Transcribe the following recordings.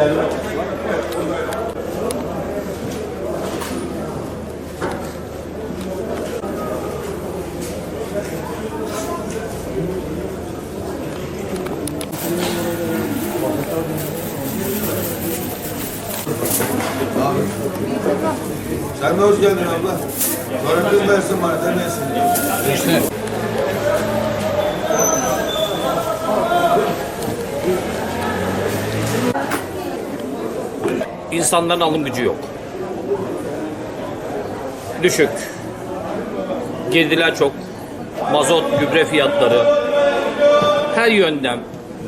Sen de hoş geldin abla. Sorabilir versin bana, demeyesin. İnsanların alım gücü yok. Düşük. Girdiler çok. Mazot, gübre fiyatları. Her yönden.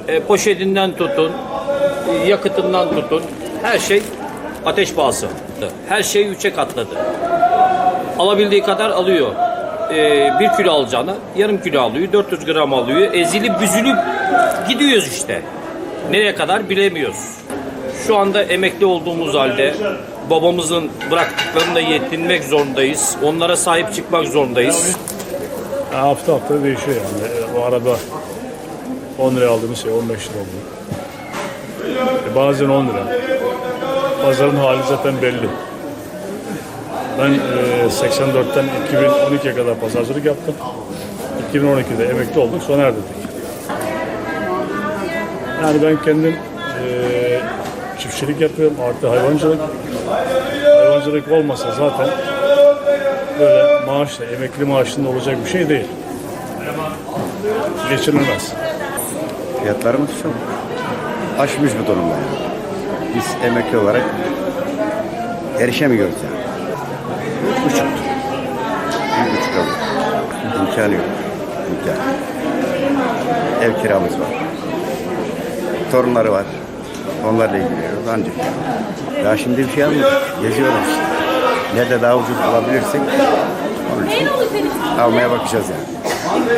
e, poşetinden tutun, e, yakıtından tutun. Her şey ateş pahası. Her şey üçe katladı. Alabildiği kadar alıyor. E, bir kilo alacağına yarım kilo alıyor, 400 gram alıyor. Ezilip büzülüp gidiyoruz işte. Nereye kadar bilemiyoruz. Şu anda emekli olduğumuz halde babamızın bıraktıklarında yetinmek zorundayız. Onlara sahip çıkmak zorundayız. Ha, hafta hafta değişiyor yani. O arada 10 liraya aldığımız şey 15 lira oluyor. E, bazen 10 lira. Pazarın hali zaten belli. Ben e, 84'ten 2012'ye kadar pazarcılık yaptım. 2012'de emekli olduk, sona erdirdik. Yani ben kendim e, çiftçilik yapıyorum, artı hayvancılık. Hayvancılık olmasa zaten böyle maaşla, emekli maaşında olacak bir şey değil. Geçinilmez. Fiyatlarımız çok aşmış bu durumda. Yani. Biz emekli olarak erişemiyoruz yani. Üç buçuk. Bir buçuk alıyor. İmkanı yok. İmkan. Ev kiramız var. Torunları var. Onlarla ilgileniyoruz ancak. Ya şimdi bir şey almıyoruz. Geziyoruz işte. Nerede daha ucuz bulabilirsek onun için almaya bakacağız yani.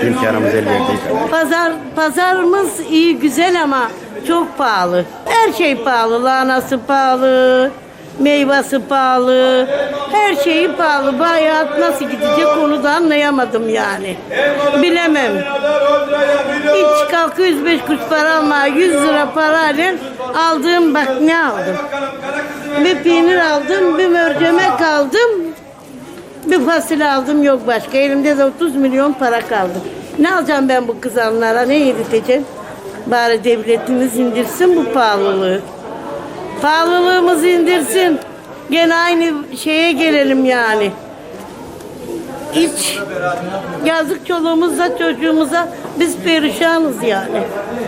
İmkanımız el verdiği. Pazar pazarımız iyi güzel ama çok pahalı. Her şey pahalı. Lahanası pahalı, meyvesi pahalı. Her şeyi pahalı. Bu hayat nasıl gidecek onu da anlayamadım yani. Bilemem. Hiç kalkıyor 105 kuruş para alma, 100 lira parayla aldığım bak ne aldım. Bir peynir aldım, bir mercimek aldım, bir fasulye aldım yok başka. Elimde de 30 milyon para kaldı. Ne alacağım ben bu kızanlara? Ne yedirteceğim? Bari devletimiz indirsin bu pahalılığı. Pahalılığımızı indirsin. Gene aynı şeye gelelim yani. Hiç yazık çoluğumuza çocuğumuza biz perişanız yani.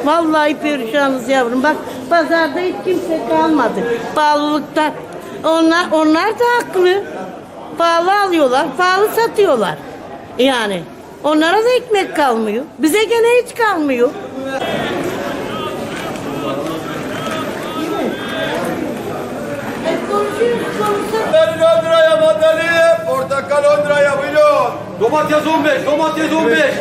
Vallahi perişanız yavrum. Bak pazarda hiç kimse kalmadı. Pahalılıktan. Onlar, onlar da haklı. Pahalı alıyorlar, pahalı satıyorlar. Yani onlara da ekmek kalmıyor. Bize gene hiç kalmıyor. Portakal 10 liraya buyurun. Domates 15, domates 15.